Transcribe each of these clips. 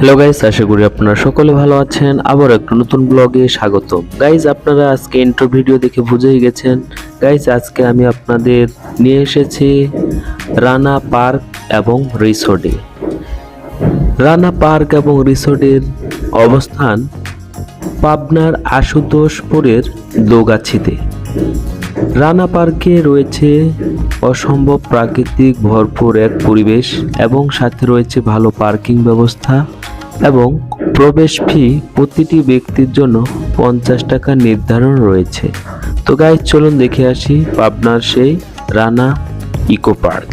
Hello guys আশা করি আপনারা সকলে ভালো আছেন। আবার একটা নতুন ব্লগে স্বাগত। গাইজ আপনারা আজকে ইন্ট্রো ভিডিও দেখে বুঝেই গেছেন। গাইজ আজকে আমি আপনাদের নিয়ে এসেছি রানা পার্ক এবং রিসোর্টে। রানা পার্ক এবং রিসোর্টের অবস্থান পাবনার আশুতোষপুরের দোগাছিতে। রানা পার্কে রয়েছে অসম্ভব প্রাকৃতিক ভরপুর এক পরিবেশ এবং সাথে রয়েছে ভালো পার্কিং ব্যবস্থা। এবং প্রবেশ ফি প্রতিটি ব্যক্তির জন্য পঞ্চাশ টাকা নির্ধারণ রয়েছে। তো গাইজ চলুন দেখে আসি পাবনার সেই রানা ইকো পার্ক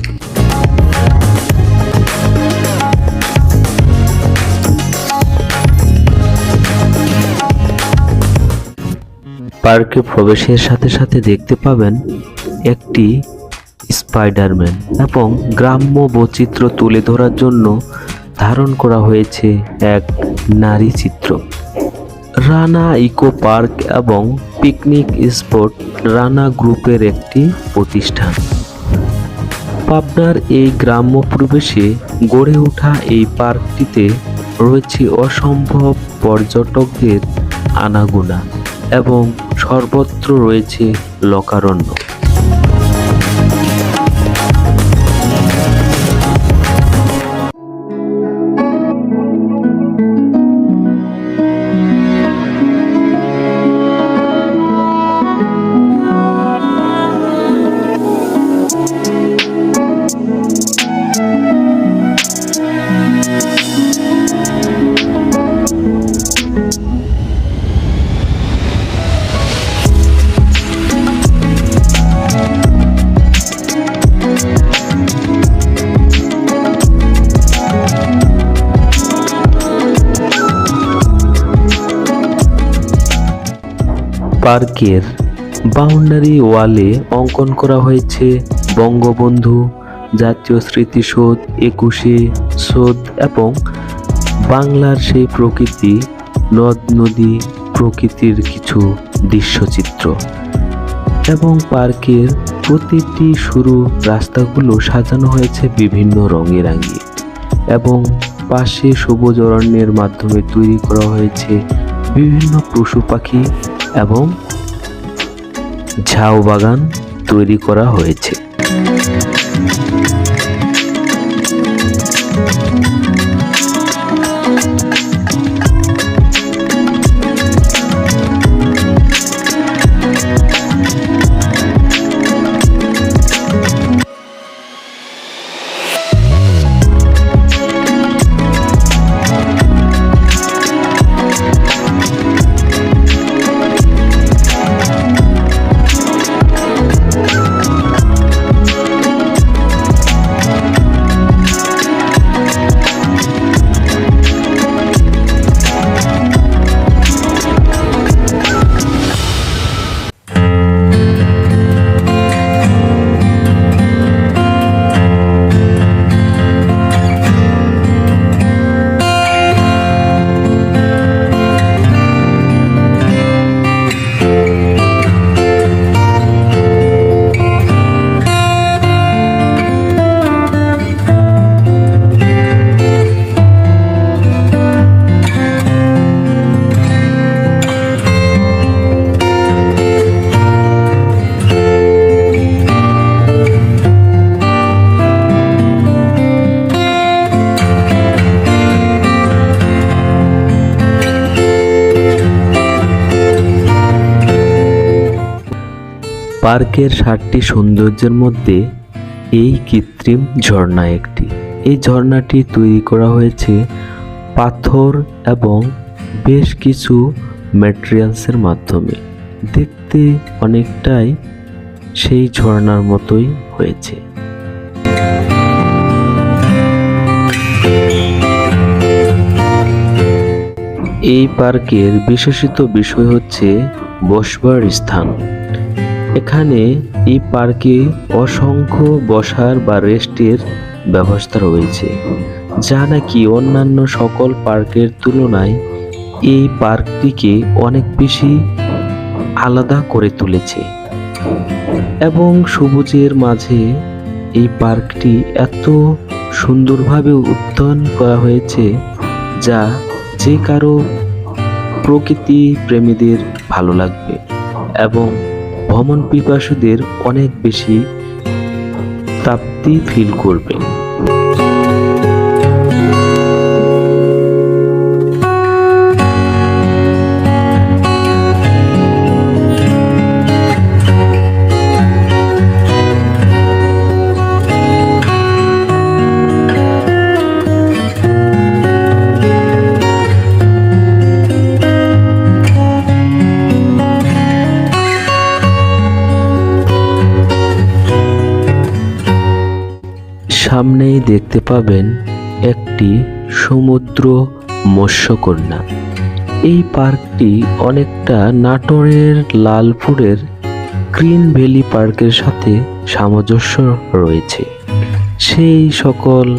পার্কে প্রবেশের সাথে সাথে দেখতে পাবেন একটি স্পাইডারম্যান এবং গ্রাম্য বৈচিত্র্য তুলে ধরার জন্য ধারণ করা হয়েছে এক নারী চিত্র। রানা ইকো পার্ক এবং পিকনিক স্পট রানা গ্রুপের একটি প্রতিষ্ঠান। পাবনার এই গ্রাম্য পরিবেশে গড়ে ওঠা এই পার্কটিতে রয়েছে অসম্ভব পর্যটকদের আনাগোনা এবং সর্বত্র রয়েছে লোকারণ্য। পার্কের বাউন্ডারি ওয়ালে অঙ্কন করা হয়েছে বঙ্গবন্ধু জাতীয় স্মৃতিসৌধ একুশে সৌধ এবং বাংলার সেই প্রকৃতি নদ নদী প্রকৃতির কিছু দৃশ্যচিত্র। এবং পার্কের প্রতিটি শুরু রাস্তাগুলো সাজানো হয়েছে বিভিন্ন রঙে রাঙিয়ে এবং পাশে সবুজ অরণ্যের মাধ্যমে তৈরি করা হয়েছে বিভিন্ন পশু পাখি এবং ঝাউ বাগান তৈরি করা হয়েছে। পার্কের সাতটি সৌন্দর্যের মধ্যে এই কৃত্রিম ঝর্ণা একটি। এই ঝর্ণাটি তৈরি করা হয়েছে পাথর এবং বেশ কিছু ম্যাটেরিয়ালসের মাধ্যমে। দেখতে অনেকটাই সেই ঝর্ণার মতোই হয়েছে। এই পার্কের বিশেষিত বিষয় হচ্ছে বসবার স্থান। এখানে এই পার্কে অসংখ্য বসার বা রেস্টের ব্যবস্থা রয়েছে, যা নাকি অন্যান্য সকল পার্কের তুলনায় এই পার্কটিকে অনেক বেশি আলাদা করে তুলেছে। এবং সবুজের মাঝে এই পার্কটি এত সুন্দরভাবে উত্থান করা হয়েছে, যা যে কারও প্রকৃতি প্রেমীদের ভালো লাগবে এবং ভ্রমণ পিপাসুদের অনেক বেশি তাপ্তি ফিল করবে। দেখতে পাবেন একটি সমুদ্র মৎস্যকন্যা। এই পার্কটি অনেকটা নাটোরের লালপুরের গ্রিন ভ্যালি পার্কের সাথে সামঞ্জস্য রয়েছে। সেই সকল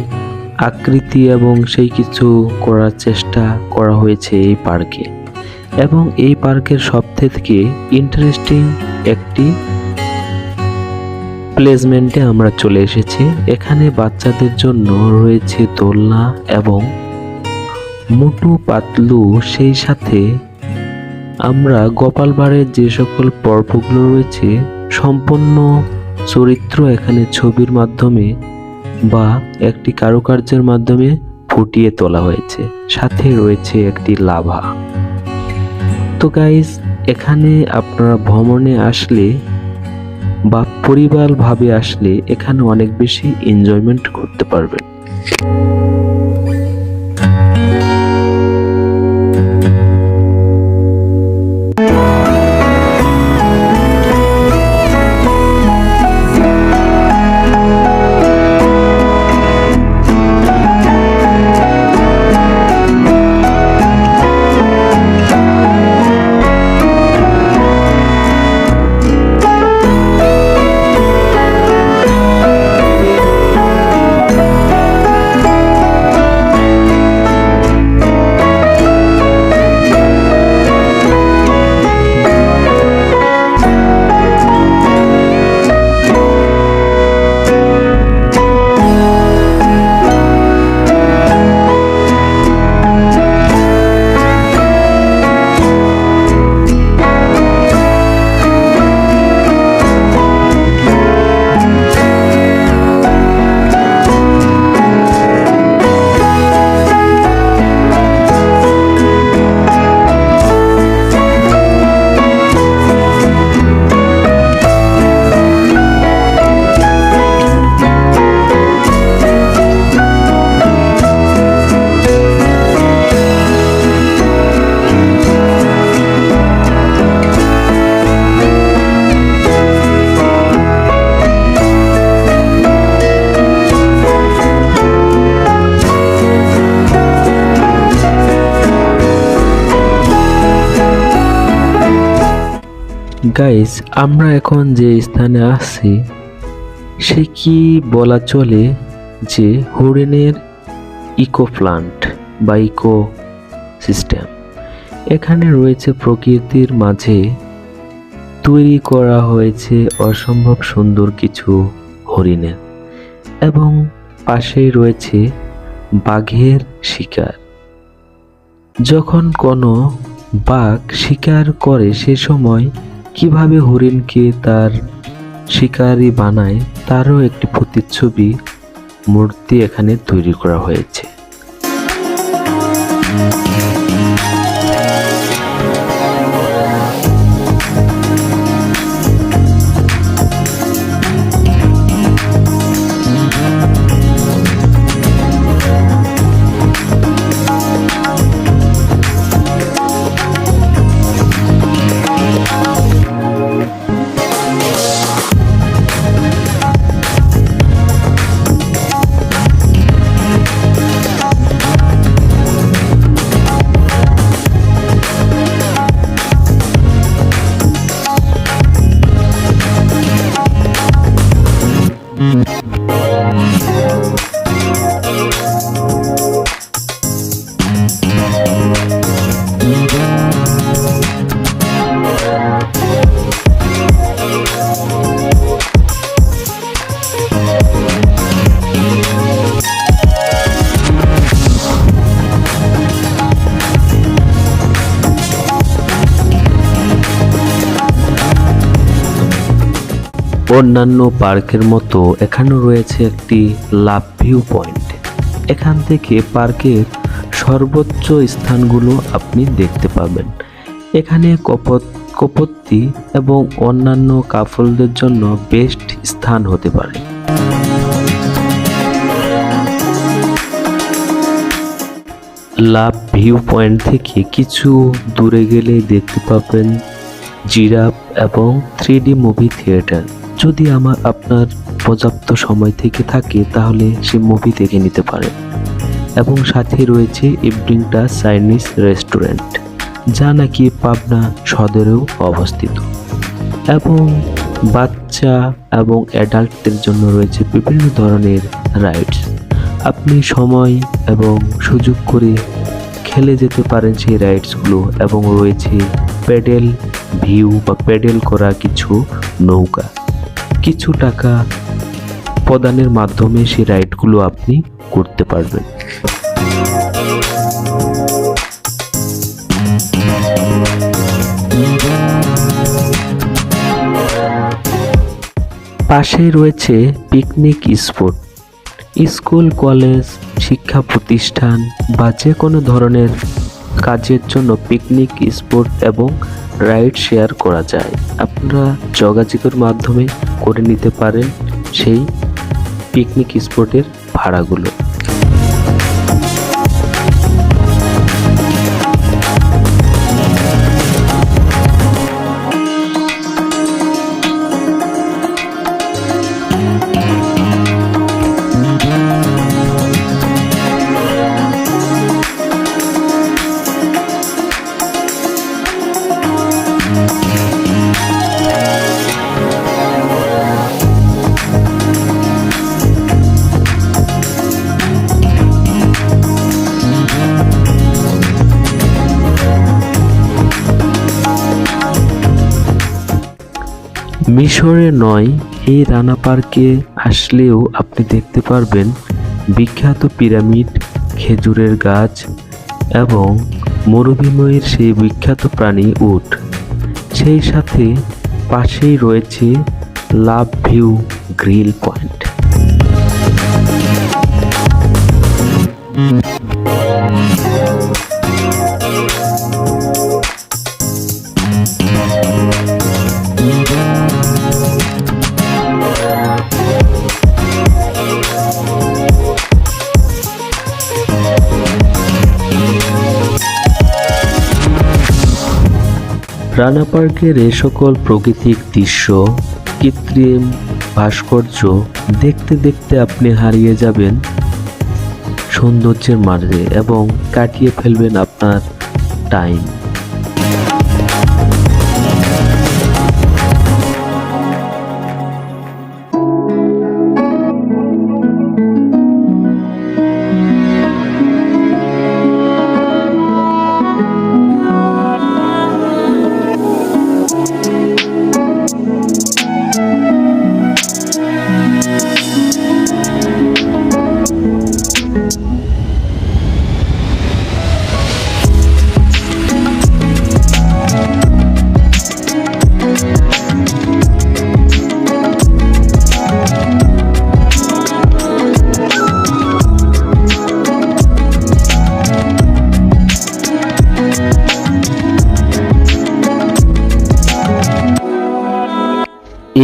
আকৃতি এবং সেই কিছু করার চেষ্টা করা হয়েছে এই পার্কে। এবং এই পার্কের সবথেকে ইন্টারেস্টিং একটি প্লেসমেন্টে আমরা চলে এসেছি। এখানে বাচ্চাদের জন্য রয়েছে দোলনা এবং মোটু পাতলু। সেই সাথে আমরা গোপালবাড়ের যে সকল পর্বগুলো রয়েছে, সম্পূর্ণ চরিত্র এখানে ছবির মাধ্যমে বা একটি কারুকার্যের মাধ্যমে ফুটিয়ে তোলা হয়েছে। সাথে রয়েছে একটি লাভা। তো গাইস এখানে আপনারা ভ্রমণে আসলে বা পরিবারভাবে আসলে এখানে অনেক বেশি এনজয়মেন্ট করতে পারবেন গাইস আমরা এখন যে স্থানে আছি, সে কি বলা চলে যে হরিণের ইকো প্লান্ট বা ইকো সিস্টেম এখানে রয়েছে প্রকৃতির মাঝে তৈরি করা হয়েছে অসম্ভব সুন্দর কিছু হরিণের এবং পাশেই রয়েছে বাঘের শিকার। যখন কোনো বাঘ শিকার করে, সে সময় কীভাবে হরিণকে তার শিকারি বানায় তারও একটি প্রতিচ্ছবি মূর্তি এখানে তৈরি করা হয়েছে। অন্যান্য পার্কের মতো এখানেও রয়েছে একটি লাভ ভিউ পয়েন্ট। এখান থেকে পার্কের সর্বোচ্চ স্থানগুলো আপনি দেখতে পাবেন। এখানে কপত, কপত্তি এবং অন্যান্য কাফলদের জন্য বেস্ট স্থান হতে পারে। লাভ ভিউ পয়েন্ট থেকে কিছু দূরে গেলে দেখতে পাবেন জিরাফ এবং থ্রি মুভি থিয়েটার। যদি আমার আপনার পর্যাপ্ত সময় থেকে থাকে, তাহলে সে মুভি দেখে নিতে পারেন এবং সাথে রয়েছে ইভনিংটা চাইনিজ রেস্টুরেন্ট, যা নাকি পাবনা সদরেও অবস্থিত। এবং বাচ্চা এবং অ্যাডাল্টদের জন্য রয়েছে বিভিন্ন ধরনের রাইডস আপনি সময় এবং সুযোগ করে খেলে যেতে পারেন সেই রাইডসগুলো এবং রয়েছে প্যাডেল ভিউ বা প্যাডেল করা কিছু নৌকা। কিছু টাকা প্রদানের মাধ্যমে সেই রাইডগুলো আপনি করতে পারবেন। পাশেই রয়েছে পিকনিক স্পট। স্কুল, কলেজ, শিক্ষা প্রতিষ্ঠান বা যে কোনো ধরনের কাজের জন্য পিকনিক স্পট এবং রাইড শেয়ার করা যায়। আপনারা যোগাযোগের মাধ্যমে করে নিতে পারেন সেই পিকনিক স্পটের ভাড়াগুলো। মিশরে নয়, এই রানা পার্কে আসলেও আপনি দেখতে পারবেন বিখ্যাত পিরামিড, খেজুরের গাছ এবং মরুভূমির সেই বিখ্যাত প্রাণী উট। সেই সাথে পাশেই রয়েছে love view grill point. Rana পার্কের এ সকল প্রাকৃতিক দৃশ্য, কৃত্রিম ভাস্কর্য দেখতে দেখতে আপনি হারিয়ে যাবেন সৌন্দর্যের মাঝে এবং কাটিয়ে ফেলবেন আপনার টাইম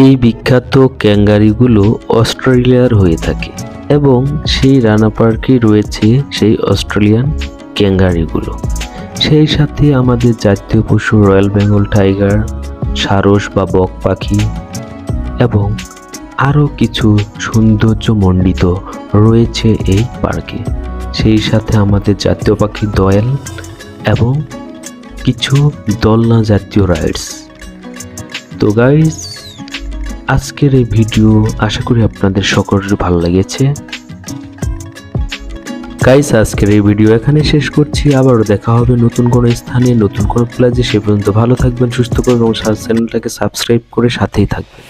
এই বিখ্যাত ক্যাঙ্গারিগুলো অস্ট্রেলিয়ার হয়ে থাকে এবং সেই রানা পার্কে রয়েছে সেই অস্ট্রেলিয়ান ক্যাঙ্গারিগুলো। সেই সাথে আমাদের জাতীয় পশু রয়্যাল বেঙ্গল টাইগার, সারস বা বক পাখি এবং আরও কিছু সৌন্দর্যমণ্ডিত রয়েছে এই পার্কে। সেই সাথে আমাদের জাতীয় পাখি দয়াল এবং কিছু দোলনা জাতীয় রাইডস। তো গাইস আজকের এই ভিডিও আশা করি আপনাদের সকলের ভালো লেগেছে। গাইস আজকের এই ভিডিও এখানে শেষ করছি। আবারও দেখা হবে নতুন কোনো স্থানে, নতুন কোনো প্লাজে সে পর্যন্ত ভালো থাকবেন, সুস্থ করবেন এবং চ্যানেলটাকে সাবস্ক্রাইব করে সাথেই থাকবেন।